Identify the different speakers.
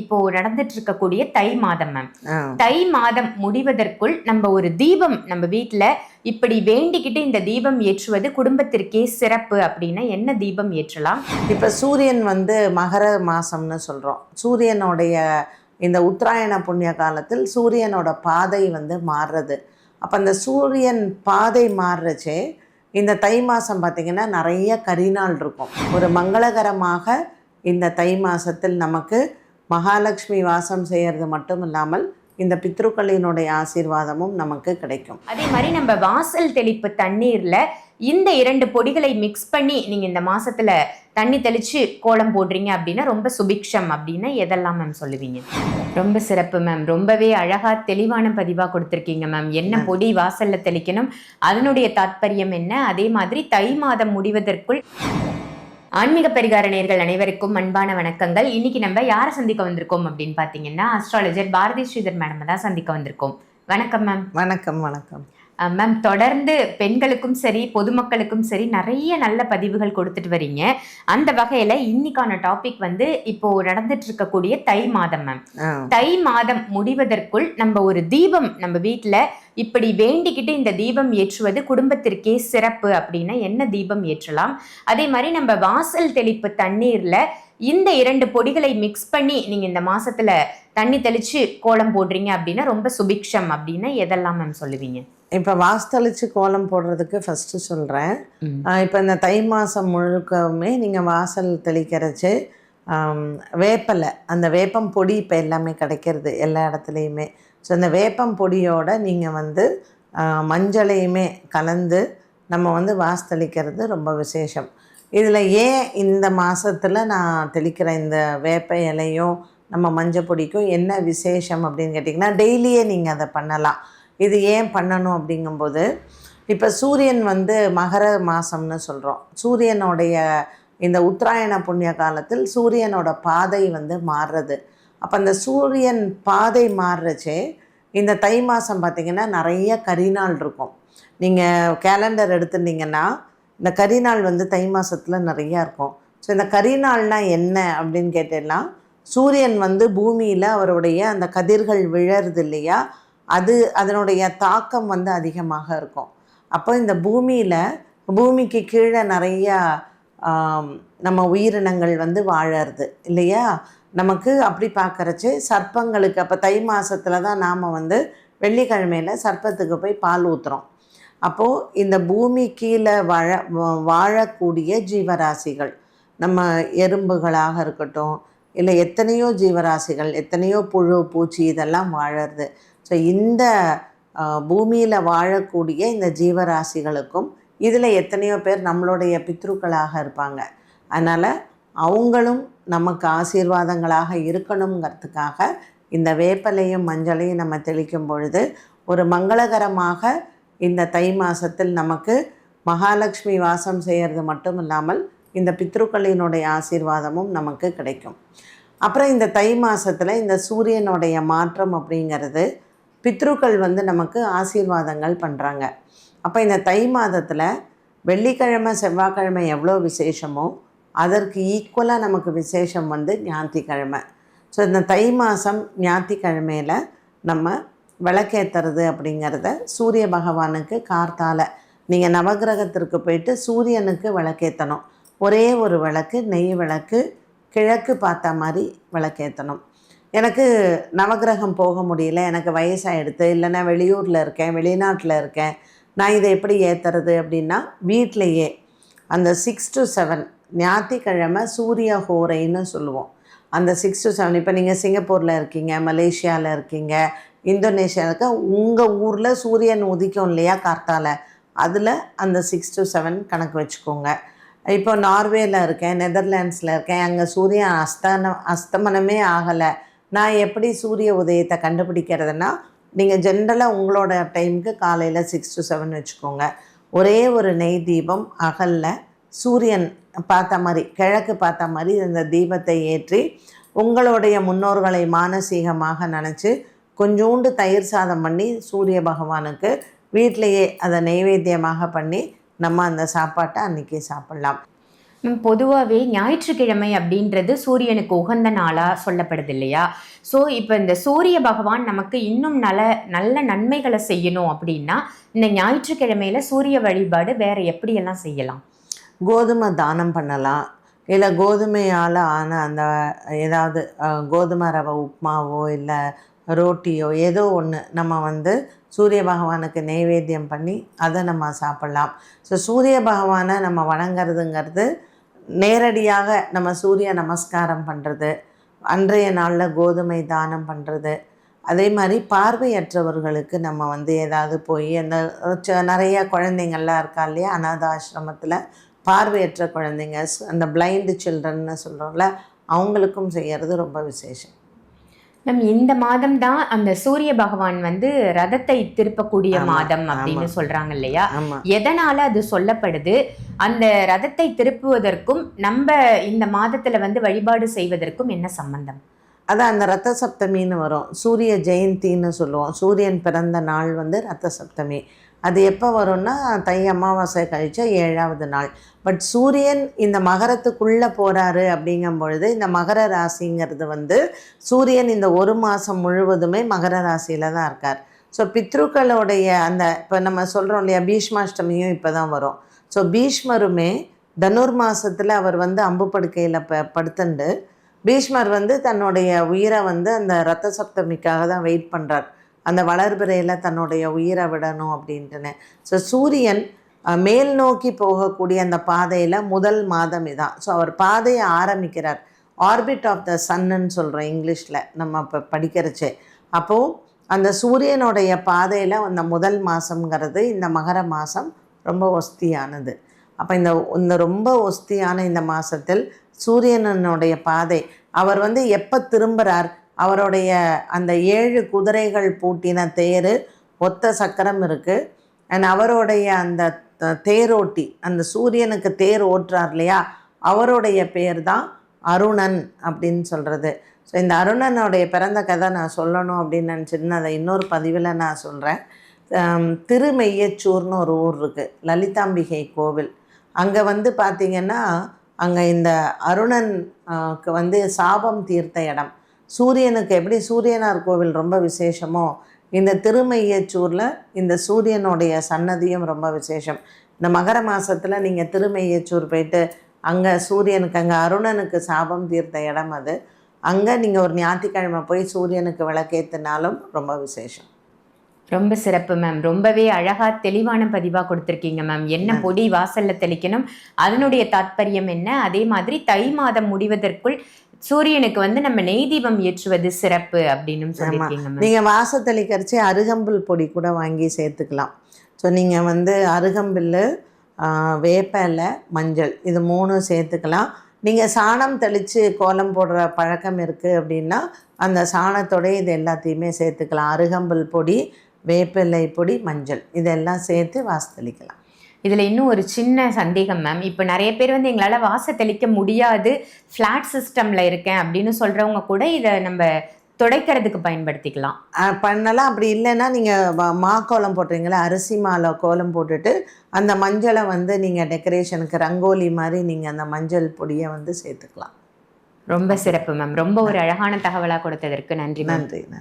Speaker 1: இப்போ நடந்துட்டு இருக்கக்கூடிய தை மாதம் மேம். தை மாதம் முடிவதற்குள் நம்ம ஒரு தீபம் நம்ம வீட்ல இப்படி வேண்டிக்கிட்டு இந்த தீபம் ஏற்றுவது குடும்பத்திற்கே சிறப்பு அப்படின்னா என்ன தீபம் ஏற்றலாம்?
Speaker 2: இப்போ சூரியன் வந்து மகர மாசம்னு சொல்கிறோம் சூரியனுடைய இந்த உத்தராயண புண்ணிய காலத்தில் சூரியனோட பாதை வந்து மாறுறது. அப்போ அந்த சூரியன் பாதை மாறுறச்சே இந்த தை மாதம் பார்த்திங்கன்னா நிறைய கரிநாள் இருக்கும். ஒரு மங்களகரமாக இந்த தை மாதத்தில் நமக்கு மகாலட்சுமி வாசம் செய்கிறது மட்டும் இல்லாமல் இந்த பித்ருக்களினுடைய ஆசீர்வாதமும் நமக்கு கிடைக்கும்.
Speaker 1: அதே மாதிரி நம்ம வாசல் தெளிப்பு தண்ணீர்ல இந்த இரண்டு பொடிகளை மிக்ஸ் பண்ணி நீங்க இந்த மாசத்துல தண்ணி தெளிச்சு கோலம் போடுறீங்க அப்படின்னா ரொம்ப சுபிக்ஷம் அப்படின்னா எதெல்லாம் மேம் சொல்லுவீங்க? ரொம்ப சிறப்பு மேம் ரொம்பவே அழகா தெளிவான பதிவா கொடுத்துருக்கீங்க மேம் என்ன பொடி வாசல்ல தெளிக்கணும் அதனுடைய தாத்பரியம் என்ன? அதே மாதிரி தை மாதம் முடிவதற்குள் ஆன்மீக பரிகார நேர்கள் அனைவருக்கும் அன்பான வணக்கங்கள். இன்னைக்கு நம்ம யாரை சந்திக்க வந்திருக்கோம் அப்படின்னு பாத்தீங்கன்னா அஸ்ட்ராலஜர் பாரதி ஸ்ரீதர் மேடம் தான் சந்திக்க வந்திருக்கோம். வணக்கம் மேம்
Speaker 2: வணக்கம் வணக்கம்.
Speaker 1: மேம் தொடர்ந்து பெண்களுக்கும் சரி பொதுமக்களுக்கும் சரி நிறைய நல்ல பதிவுகள் கொடுத்துட்டு வரீங்க. அந்த வகையில இன்னைக்கான டாபிக் வந்து இப்போ நடந்துட்டு இருக்கக்கூடிய தை மாதம் மேம் தை மாதம் முடிவதற்குள் நம்ம ஒரு தீபம் நம்ம வீட்ல இப்படி வேண்டிக்கிட்டு இந்த தீபம் ஏற்றுவது குடும்பத்திற்கே சிறப்பு அப்படின்னா என்ன தீபம் ஏற்றலாம்? அதே மாதிரி நம்ம வாசல் தெளிப்பு தண்ணீர்ல இந்த இரண்டு பொடிகளை மிக்ஸ் பண்ணி நீங்க இந்த மாசத்துல தண்ணி தெளிச்சு கோலம் போடுறீங்க அப்படின்னா ரொம்ப சுபிக்ஷம் அப்படின்னா எதெல்லாம் மேம் சொல்லுவீங்க?
Speaker 2: இப்போ வாஸ்தளிச்சு கோலம் போடுறதுக்கு ஃபஸ்ட்டு சொல்கிறேன் இப்போ இந்த தை மாதம் முழுக்கவுமே நீங்கள் வாசல் தெளிக்கிறச்சு வேப்பலை அந்த வேப்பம் பொடி இப்போ எல்லாமே கிடைக்கிறது எல்லா இடத்துலையுமே. ஸோ இந்த வேப்பம் பொடியோட நீங்கள் வந்து மஞ்சளையுமே கலந்து நம்ம வந்து வாஸ்தளிக்கிறது ரொம்ப விசேஷம். இதில் ஏன் இந்த மாதத்தில் நான் தெளிக்கிற இந்த வேப்ப இலையும் நம்ம மஞ்சள் பொடிக்கும் என்ன விசேஷம் அப்படின்னு கேட்டிங்கன்னா டெய்லியே நீங்கள் அதை பண்ணலாம். இது ஏன் பண்ணணும் அப்படிங்கும்போது இப்போ சூரியன் வந்து மகர மாதம்னு சொல்கிறோம் சூரியனுடைய இந்த உத்தராயண புண்ணிய காலத்தில் சூரியனோட பாதை வந்து மாறுறது. அப்போ அந்த சூரியன் பாதை மாறுறச்சே இந்த தை மாதம் பார்த்திங்கன்னா நிறைய கரிநாள் இருக்கும். நீங்கள் கேலண்டர் எடுத்துட்டிங்கன்னா இந்த கரிநாள் வந்து தை மாதத்தில் நிறையா இருக்கும். ஸோ இந்த கரிநாள்னால் என்ன அப்படின்னு கேட்டேன்னா சூரியன் வந்து பூமியில் அவருடைய அந்த கதிர்கள் விழறது இல்லையா? அது அதனுடைய தாக்கம் வந்து அதிகமாக இருக்கும். அப்போ இந்த பூமியில் பூமிக்கு கீழே நிறையா நம்ம உயிரினங்கள் வந்து வாழறது இல்லையா? நமக்கு அப்படி பார்க்குறச்சு சர்ப்பங்களுக்கு அப்போ தை மாதத்தில் தான் நாம் வந்து வெள்ளிக்கிழமையில் சர்ப்பத்துக்கு போய் பால் ஊற்றுறோம் அப்போது இந்த பூமி கீழே வாழ வா- வாழக்கூடிய ஜீவராசிகள் நம்ம எறும்புகளாக இருக்கட்டும் இல்லை எத்தனையோ ஜீவராசிகள் எத்தனையோ புழு பூச்சி இதெல்லாம் வாழறது. ஸோ இந்த பூமியில் வாழக்கூடிய இந்த ஜீவராசிகளுக்கும் இதில் எத்தனையோ பேர் நம்மளுடைய பித்ருக்களாக இருப்பாங்க. அதனால் அவங்களும் நமக்கு ஆசீர்வாதங்களாக இருக்கணுங்கிறதுக்காக இந்த வேப்பலையும் மஞ்சளையும் நம்ம தெளிக்கும் பொழுது ஒரு மங்களகரமாக இந்த தை மாதத்தில் நமக்கு மகாலட்சுமி வாசம் செய்கிறது மட்டும் இல்லாமல் இந்த பித்ருக்களினுடைய ஆசீர்வாதமும் நமக்கு கிடைக்கும். அப்புறம் இந்த தை மாதத்தில் இந்த சூரியனுடைய மாற்றம் அப்படிங்கிறது பித்ருக்கள் வந்து நமக்கு ஆசீர்வாதங்கள் பண்ணுறாங்க அப்போ இந்த தை மாதத்தில் வெள்ளிக்கிழமை செவ்வாய்க்கிழமை எவ்வளோ விசேஷமோ அதற்கு ஈக்குவலாக நமக்கு விசேஷம் வந்து ஞாயிற்றுக்கிழமை. ஸோ இந்த தை மாதம் ஞாயிற்றுக்கிழமையில் நம்ம விளக்கேற்றுறது அப்படிங்கிறத சூரிய பகவானுக்கு கார்த்தால. நீங்கள் நவக்கிரகத்திற்கு போயிட்டு சூரியனுக்கு விளக்கேற்றணும் ஒரே ஒரு விளக்கு நெய் விளக்கு கிழக்கு பார்த்த மாதிரி விளக்கேற்றணும் எனக்கு நவக்கிரகம் போக முடியல எனக்கு வயசாகிடுது இல்லைன்னா வெளியூரில் இருக்கேன் வெளிநாட்டில் இருக்கேன் நான் இதை எப்படி ஏற்றுறது அப்படின்னா வீட்டிலையே அந்த சிக்ஸ் டு செவன் ஞாயிற்றுக்கிழமை சூரிய ஹோரைன்னு சொல்லுவோம். அந்த சிக்ஸ் டு செவன் இப்போ நீங்கள் சிங்கப்பூரில் இருக்கீங்க மலேசியாவில் இருக்கீங்க இந்தோனேஷியாவில் இருக்க உங்கள் ஊரில் சூரியன் உதிக்கும் இல்லையா கார்த்தால? அதில் அந்த சிக்ஸ் டு செவன் கணக்கு வச்சுக்கோங்க. இப்போ நார்வேல இருக்கேன் நெதர்லாண்ட்ஸில் இருக்கேன் அங்கே சூரியன் அஸ்தானம் அஸ்தமனமே ஆகலை. நான் எப்படி சூரிய உதயத்தை கண்டுபிடிக்கிறதுனா நீங்கள் ஜென்ரலாக உங்களோட டைமுக்கு காலையில் சிக்ஸ் டு செவன் வச்சுக்கோங்க. ஒரே ஒரு நெய் தீபம் அகலில் சூரியன் பார்த்த மாதிரி கிழக்கு பார்த்த மாதிரி இந்த தீபத்தை ஏற்றி உங்களுடைய முன்னோர்களை மானசீகமாக நினச்சி கொஞ்சோண்டு தயிர் சாதம் பண்ணி சூரிய பகவானுக்கு வீட்டிலையே அதை நைவேத்தியமாக பண்ணி நம்ம அந்த சாப்பாட்டை அன்றைக்கி சாப்பிட்லாம்.
Speaker 1: மேம் பொதுவாகவே ஞாயிற்றுக்கிழமை அப்படின்றது சூரியனுக்கு உகந்த நாளாக சொல்லப்படுது இல்லையா? ஸோ இப்போ இந்த சூரிய பகவான் நமக்கு இன்னும் நல்ல நல்ல நன்மைகளை செய்யணும் அப்படின்னா இந்த ஞாயிற்றுக்கிழமையில் சூரிய வழிபாடு வேறு எப்படியெல்லாம் செய்யலாம்?
Speaker 2: கோதுமை தானம் பண்ணலாம். இல்லை கோதுமையால் ஆன அந்த ஏதாவது கோதுமை ரவை உப்புமாவோ இல்லை ரோட்டியோ ஏதோ ஒன்று நம்ம வந்து சூரிய பகவானுக்கு நெய்வேத்தியம் பண்ணி அதை நம்ம சாப்பிட்லாம். ஸோ சூரிய பகவானை நம்ம வணங்குறதுங்கிறது நேரடியாக நம்ம சூரிய நமஸ்காரம் பண்ணுறது அன்றைய நாளில் கோதுமை தானம் பண்ணுறது அதே மாதிரி பார்வையற்றவர்களுக்கு நம்ம வந்து ஏதாவது போய் அந்த ச- நிறைய குழந்தைங்கள்லாம் இருக்கா இல்லையா? அனாத ஆசிரமத்தில் பார்வையற்ற குழந்தைங்க அந்த பிளைண்டு சில்ட்ரன்னு சொல்கிறோம்ல அவங்களுக்கும் செய்கிறது ரொம்ப விசேஷம்.
Speaker 1: மேம் இந்த மாதம் தான் அந்த சூரிய பகவான் வந்து ரதத்தை திருப்பக்கூடிய மாதம் அப்படின்னு. சொல்றாங்க இல்லையா? எதனால அது சொல்லப்படுது? அந்த ரதத்தை திருப்புவதற்கும் நம்ம இந்த மாதத்துல வந்து வழிபாடு செய்வதற்கும் என்ன சம்பந்தம்?
Speaker 2: அதான் அந்த ரத்த சப்தமின்னு வரும். சூரிய ஜெயந்தின்னு சொல்லுவோம். சூரியன் பிறந்த நாள் வந்து ரத்த சப்தமி அது எப்போ வரும்னா தை அமாவாசை கழிச்ச ஏழாவது நாள். பட் சூரியன் இந்த மகரத்துக்குள்ளே போகிறாரு அப்படிங்கும் பொழுது இந்த மகர ராசிங்கிறது வந்து சூரியன் இந்த ஒரு மாதம் முழுவதுமே மகர ராசியில் தான் இருக்கார். ஸோ பித்ருக்களுடைய அந்த இப்போ நம்ம சொல்கிறோம் இல்லையா பீஷ்மாஷ்டமியும் இப்போ தான் வரும். ஸோ பீஷ்மருமே தனுர் மாதத்தில் அவர் வந்து அம்பு படுக்கையில் ப படுத்துண்டு பீஷ்மர் வந்து தன்னுடைய உயிரை வந்து அந்த ரத்த சப்தமிக்காக தான் வெயிட் பண்ணுறார் அந்த வளர்பிறையில் தன்னுடைய உயிரை விடணும் அப்படின்ட்டுன்னு ஸோ சூரியன் மேல் நோக்கி போகக்கூடிய அந்த பாதையில் முதல் மாதம் இதான். ஸோ அவர் பாதையை ஆரம்பிக்கிறார். ஆர்பிட் ஆஃப் த சன்னுன்னு சொல்கிறோம் இங்கிலீஷில் நம்ம இப்போ படிக்கிறச்சே. அப்போது அந்த சூரியனுடைய பாதையில் அந்த முதல் மாதம்ங்கிறது இந்த மகர மாதம் ரொம்ப ஒஸ்தியானது. அப்போ இந்த இந்த ரொம்ப ஒஸ்தியான இந்த மாதத்தில் சூரியனுடைய பாதை அவர் வந்து எப்போ திரும்புகிறார் அவருடைய அந்த ஏழு குதிரைகள் பூட்டின தேர் ஒத்த சக்கரம் இருக்குது அண்ட் அவருடைய அந்த தேரோட்டி அந்த சூரியனுக்கு தேர் ஓட்டுறார் இல்லையா? அவருடைய பேர் தான் அருணன் அப்படின்னு சொல்கிறது ஸோ இந்த அருணனுடைய பிறந்த கதை நான் சொல்லணும் அப்படின்னு நினச்சிருந்தேன். அதை இன்னொரு பதிவில் நான் சொல்கிறேன் திருமெய்யச்சூர்னு ஒரு ஊர் இருக்குது லலிதாம்பிகை கோவில். அங்கே வந்து பார்த்திங்கன்னா அங்கே இந்த அருணனுக்கு வந்து சாபம் தீர்த்த இடம். சூரியனுக்கு எப்படி சூரியனார் கோவில் ரொம்ப விசேஷமோ இந்த திருமையச்சூரில் இந்த சூரியனுடைய சன்னதியும் ரொம்ப விசேஷம். இந்த மகர மாதத்தில் நீங்கள் திருமையச்சூர் போயிட்டு அங்கே சூரியனுக்கு அங்கே அருணனுக்கு சாபம் தீர்த்த இடம் அது. அங்கே நீங்கள் ஒரு ஞாயிற்றுக்கிழமை போய் சூரியனுக்கு விளக்கேற்றினாலும் ரொம்ப விசேஷம்.
Speaker 1: ரொம்ப சிறப்பு மேம் ரொம்பவே அழகா தெளிவான பதிவா கொடுத்துருக்கீங்க மேம் என்ன பொடி வாசல்ல தெளிக்கணும் அதனுடைய தாத்பரியம் என்ன? அதே மாதிரி தை மாதம் முடிவதற்குள் சூரியனுக்கு வந்து நம்ம நெய் தீபம் ஏற்றுவது சிறப்பு அப்படின்னு சொல்லியிருக்கீங்க
Speaker 2: நீங்கள் வாசத்தளிக்கரிச்சு அருகம்புல் பொடி கூட வாங்கி சேர்த்துக்கலாம். ஸோ நீங்கள் வந்து அருகம்புல் வேப்பலை மஞ்சள் இது மூணும் சேர்த்துக்கலாம். நீங்கள் சாணம் தெளித்து கோலம் போடுற பழக்கம் இருக்குது அப்படின்னா அந்த சாணத்தோட இது எல்லாத்தையுமே சேர்த்துக்கலாம். அருகம்புல் பொடி வேப்பிலை பொடி மஞ்சள் இதெல்லாம் சேர்த்து வாசத்தளிக்கலாம்.
Speaker 1: இதுல இன்னும் ஒரு சின்ன சந்தேகம் மேம் இப்போ நிறைய பேர் வந்து எங்களால வாச தெளிக்க முடியாது ஃபிளாட் சிஸ்டம்ல இருக்கேன் அப்படின்னு சொல்றவங்க கூட இதை நம்ம துடைக்கிறதுக்கு பயன்படுத்திக்கலாம்.
Speaker 2: பண்ணலாம். அப்படி இல்லைன்னா நீங்கள் மா கோலம் போடுறீங்களா அரிசி மாலை கோலம் போட்டுட்டு அந்த மஞ்சளை வந்து நீங்கள் டெக்கரேஷனுக்கு ரங்கோலி மாதிரி நீங்கள் அந்த மஞ்சள் பொடியை வந்து சேர்த்துக்கலாம்.
Speaker 1: ரொம்ப சிறப்பு மேம் ரொம்ப ஒரு அழகான தகவலா கொடுத்ததற்கு நன்றி மேம்
Speaker 2: நன்றி நன்றி.